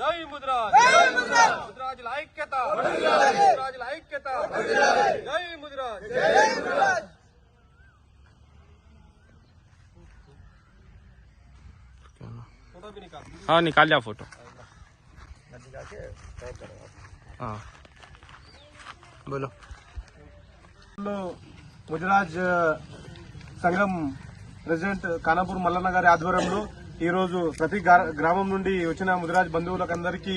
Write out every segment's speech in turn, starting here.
జై ముదిరాజ్ ముదిరాజుల ఐక్యత ముదిరాజుల ఐక్యత జై ముదిరాజ్ फोटो भी निकाल हाँ निकाल लिया फोटो हाँ बोलो లో ముజరాజ్ సంఘం ప్రెసిడెంట్ కానాపూర్ మల్లన్న గారి ఆధ్వర్యంలో ఈరోజు ప్రతి గ్రామం నుండి వచ్చిన ముదిరాజ్ బంధువులకందరికీ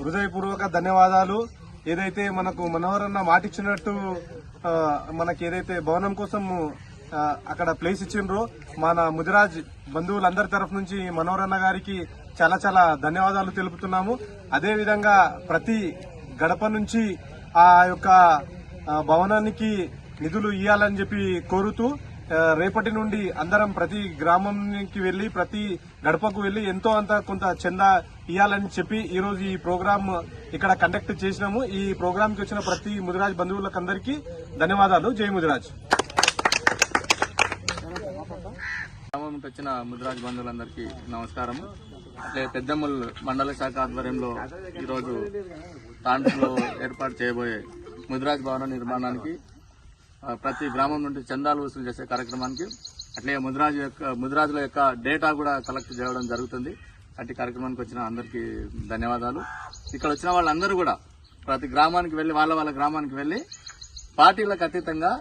హృదయపూర్వక ధన్యవాదాలు. ఏదైతే మనకు మనోహరన్న మాటిచ్చినట్టు మనకి ఏదైతే భవనం కోసం అక్కడ ప్లేస్ ఇచ్చిండ్రో మన ముదిరాజ్ బంధువులందరి తరఫు నుంచి మనోహరన్న గారికి చాలా చాలా ధన్యవాదాలు తెలుపుతున్నాము. అదేవిధంగా ప్రతి గడప నుంచి ఆ యొక్క భవనానికి నిధులు ఇవ్వాలని చెప్పి కోరుతూ రేపటి నుండి అందరం ప్రతి గ్రామంకి వెళ్ళి ప్రతి గడపకు వెళ్ళి ఎంతో అంత కొంత చందా ఇవ్వాలని చెప్పి ఈ రోజు ఈ ప్రోగ్రామ్ ఇక్కడ కండక్ట్ చేసినాము. ఈ ప్రోగ్రామ్కి వచ్చిన ప్రతి ముదిరాజ్ బంధువులకు అందరికీ ధన్యవాదాలు. జై ముదిరాజ్. గ్రామంకి వచ్చిన ముదిరాజ్ బంధువులందరికీ నమస్కారం అట్లే పెద్దమ్మల్ మండల శాఖ ఆధ్వర్యంలో ఈరోజు తాండ్రులో ఏర్పాటు చేయబోయే ముద్రాజ్ భవన నిర్మాణానికి ప్రతి గ్రామం నుండి చందాలు వసూలు చేసే కార్యక్రమానికి అట్లే ముదిరాజు యొక్క ముద్రాజుల యొక్క డేటా కూడా కలెక్ట్ చేయడం జరుగుతుంది. అట్టి కార్యక్రమానికి వచ్చిన అందరికీ ధన్యవాదాలు. ఇక్కడ వచ్చిన వాళ్ళందరూ కూడా ప్రతి గ్రామానికి వెళ్ళి వాళ్ళ వాళ్ళ గ్రామానికి వెళ్ళి పార్టీలకు అతీతంగా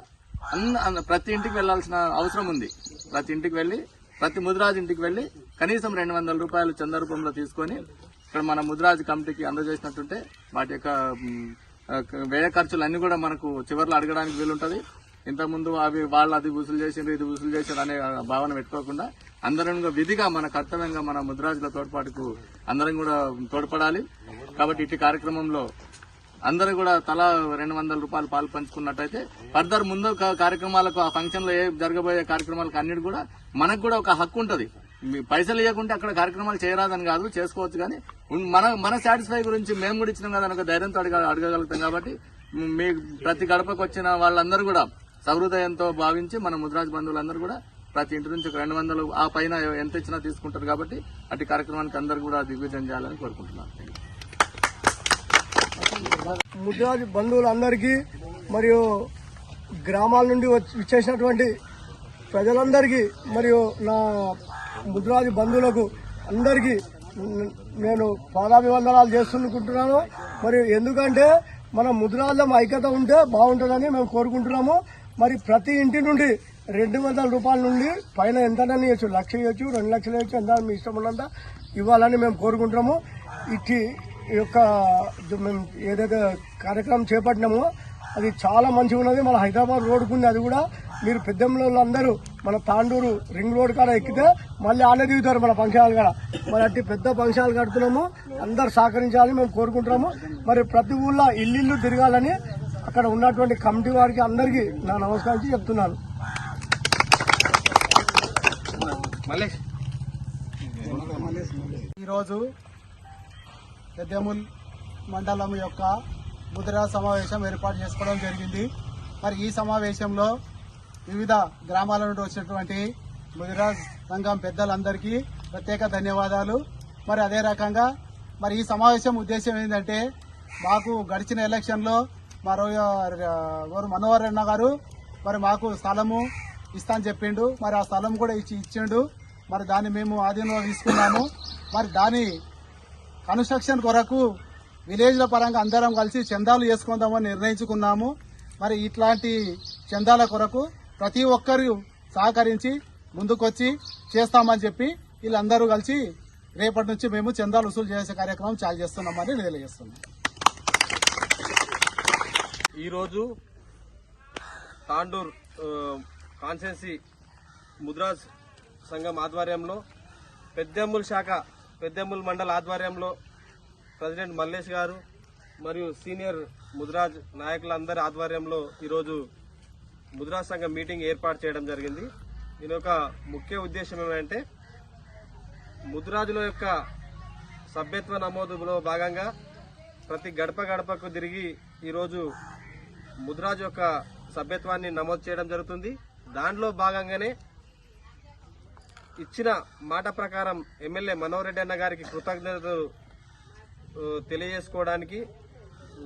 అన్న ప్రతి ఇంటికి వెళ్ళాల్సిన అవసరం ఉంది. ప్రతి ఇంటికి వెళ్ళి ప్రతి ముదిరాజు ఇంటికి వెళ్ళి కనీసం రెండు వందల రూపాయలు చంద రూపంలో తీసుకొని ఇక్కడ మన ముదిరాజు కమిటీకి అందజేసినట్టుంటే వాటి యొక్క వ్యయ ఖర్చులు అన్ని కూడా మనకు చివర్లో అడగడానికి వీలుంటుంది. ఇంతకుముందు అవి వాళ్ళు అది వసూలు చేసిండ్రు ఇది వసూలు చేసిండ్రు అనే భావన పెట్టుకోకుండా అందరం కూడా విధిగా మన కర్తవ్యంగా మన ముద్రాజుల తోడ్పాటుకు అందరం కూడా తోడ్పడాలి. కాబట్టి ఇటు కార్యక్రమంలో అందరూ కూడా తలా రెండు వందల రూపాయలు పాలు పంచుకున్నట్టయితే ఫర్దర్ ముందు కార్యక్రమాలకు ఆ ఫంక్షన్లో ఏ జరగబోయే కార్యక్రమాలకు అన్నిటి కూడా మనకు కూడా ఒక హక్కు ఉంటుంది. పైసలు ఇవ్వకుంటే అక్కడ కార్యక్రమాలు చేయరాదని కాదు చేసుకోవచ్చు కానీ మన మన సాటిస్ఫై గురించి మేము కూడా ఇచ్చినాం కదా అని ఒక ధైర్యంతో అడగ అడగగలుగుతాం కాబట్టి మీ ప్రతి గడపకు వచ్చిన వాళ్ళందరూ కూడా సహృదయంతో భావించి మన ముద్రాజ్ బంధువులందరూ కూడా ప్రతి ఇంటి నుంచి ఒక రెండు వందలు ఆ పైన ఎంత ఇచ్చినా తీసుకుంటారు కాబట్టి అటు కార్యక్రమానికి అందరూ కూడా దిగ్విజయం చేయాలని కోరుకుంటున్నాను. ముద్రాజ్ బంధువులందరికీ మరియు గ్రామాల నుండి వచ్చి ఇచ్చేసినటువంటి ప్రజలందరికీ మరియు నా ముద్రాజు బంధువులకు అందరికీ నేను పాదాభివందనాలు చేస్తునుకుంటున్నాను మరి ఎందుకంటే మన ముద్రాజం ఐక్యత ఉంటే బాగుంటుందని మేము కోరుకుంటున్నాము. మరి ప్రతి ఇంటి నుండి రెండు వందల రూపాయల నుండి పైన ఎంతనని ఇవ్వచ్చు. లక్ష ఇవ్వచ్చు రెండు లక్షలు ఇవ్వచ్చు ఎంత మీ ఇష్టం ఉన్నంత ఇవ్వాలని మేము కోరుకుంటున్నాము. ఇట్టి యొక్క మేము ఏదైతే కార్యక్రమం చేపట్టినామో అది చాలా మంచిగా ఉన్నది మన హైదరాబాద్ రోడ్డుకుంది అది కూడా. మీరు పెద్దంలో అందరూ మన తాండూరు రింగ్ రోడ్ కాడ ఎక్కితే మళ్ళీ ఆనే దిగుతారు మన ఫంక్షనాలు కాడ. మరి అట్టి పెద్ద ఫంక్షనాలు కడుతున్నాము. అందరు సహకరించాలని మేము కోరుకుంటున్నాము. మరి ప్రతి ఊళ్ళో ఇల్లు తిరగాలని అక్కడ ఉన్నటువంటి కమిటీ వారికి అందరికీ నా నమస్కారం చెప్తున్నాను. ఈరోజు పెద్దముల్ మండలం యొక్క ముద్రా సమావేశం ఏర్పాటు చేసుకోవడం జరిగింది. మరి ఈ సమావేశంలో వివిధ గ్రామాల నుండి వచ్చినటువంటి ముదిరాజ్ సంఘం పెద్దలందరికీ ప్రత్యేక ధన్యవాదాలు. మరి అదే రకంగా మరి ఈ సమావేశం ఉద్దేశం ఏంటంటే మాకు గడిచిన ఎలక్షన్లో మరో మనోహర్ అన్న గారు మరి మాకు స్థలము ఇస్తా అని చెప్పిండు. మరి ఆ స్థలం కూడా ఇచ్చి ఇచ్చిండు. మరి దాన్ని మేము ఆధీనంలో తీసుకున్నాము. మరి దాని కన్స్ట్రక్షన్ కొరకు విలేజ్ల పరంగా అందరం కలిసి చందాలు చేసుకుందామని నిర్ణయించుకున్నాము. మరి ఇట్లాంటి చందాల కొరకు ప్రతి ఒక్కరు సహకరించి ముందుకొచ్చి చేస్తామని చెప్పి వీళ్ళందరూ కలిసి రేపటి నుంచి మేము చందాలు వసూలు చేసే కార్యక్రమం చాలు చేస్తున్నామని తెలియజేస్తున్నాం. ఈరోజు తాండూర్ కాన్సెన్సీ ముద్రాజ్ సంఘం ఆధ్వర్యంలో పెద్దెమ్ముల్ శాఖ పెద్దెమ్ముల్ మండల ఆధ్వర్యంలో ప్రెసిడెంట్ మల్లేష్ గారు మరియు సీనియర్ ముద్రాజ్ నాయకులందరి ఆధ్వర్యంలో ఈరోజు ముద్రాజ్ సంఘం మీటింగ్ ఏర్పాటు చేయడం జరిగింది. దీని యొక్క ముఖ్య ఉద్దేశం ఏమంటే ముద్రాజుల యొక్క సభ్యత్వ నమోదులో భాగంగా ప్రతి గడప గడపకు తిరిగి ఈరోజు ముద్రాజు యొక్క సభ్యత్వాన్ని నమోదు చేయడం జరుగుతుంది. దానిలో భాగంగానే ఇచ్చిన మాట ప్రకారం ఎమ్మెల్యే మనోహర్ రెడ్డి అన్న గారికి కృతజ్ఞతలు తెలియజేసుకోవడానికి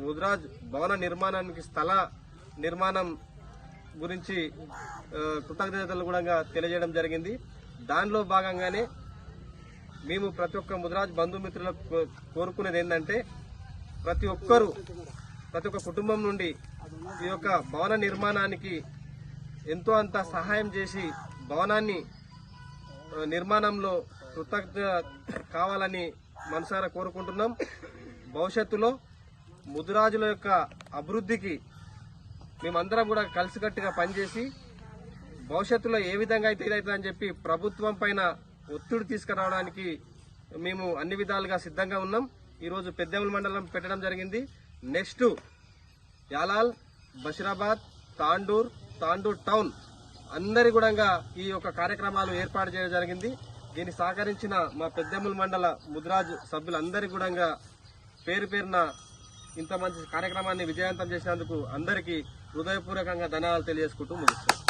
ముద్రాజ్ భవన నిర్మాణానికి స్థల నిర్మాణం గురించి కృతజ్ఞతలు కూడా తెలియజేయడం జరిగింది. దానిలో భాగంగానే మేము ప్రతి ఒక్క ముదిరాజ్ బంధుమిత్రులకు కోరుకునేది ఏంటంటే ప్రతి ఒక్కరూ ప్రతి ఒక్క కుటుంబం నుండి ఈ యొక్క భవన నిర్మాణానికి ఎంతో అంత సహాయం చేసి భవనాన్ని నిర్మాణంలో కృతజ్ఞ కావాలని మనసారా కోరుకుంటున్నాం. భవిష్యత్తులో ముదురాజుల యొక్క అభివృద్ధికి మేమందరం కూడా కలిసికట్టుగా పనిచేసి భవిష్యత్తులో ఏ విధంగా అయితే ఇదవుతుందని చెప్పి ప్రభుత్వం పైన ఒత్తిడి తీసుకురావడానికి మేము అన్ని విధాలుగా సిద్ధంగా ఉన్నాం. ఈరోజు పెద్దెమల మండలం పెట్టడం జరిగింది. నెక్స్ట్ యాలాల్ బషీరాబాద్ తాండూర్ తాండూర్ టౌన్ అందరి కూడా ఈ యొక్క కార్యక్రమాలు ఏర్పాటు చేయడం జరిగింది. దీన్ని సహకరించిన మా పెద్దెమ్మల మండల ముద్రాజ్ సభ్యులందరి కూడా పేరు పేరున ఇంత మంచి కార్యక్రమాన్ని విజయవంతం చేసినందుకు అందరికీ హృదయపూర్వకంగా ధన్యవాదాలు తెలియజేసుకుంటూ ముగిస్తాం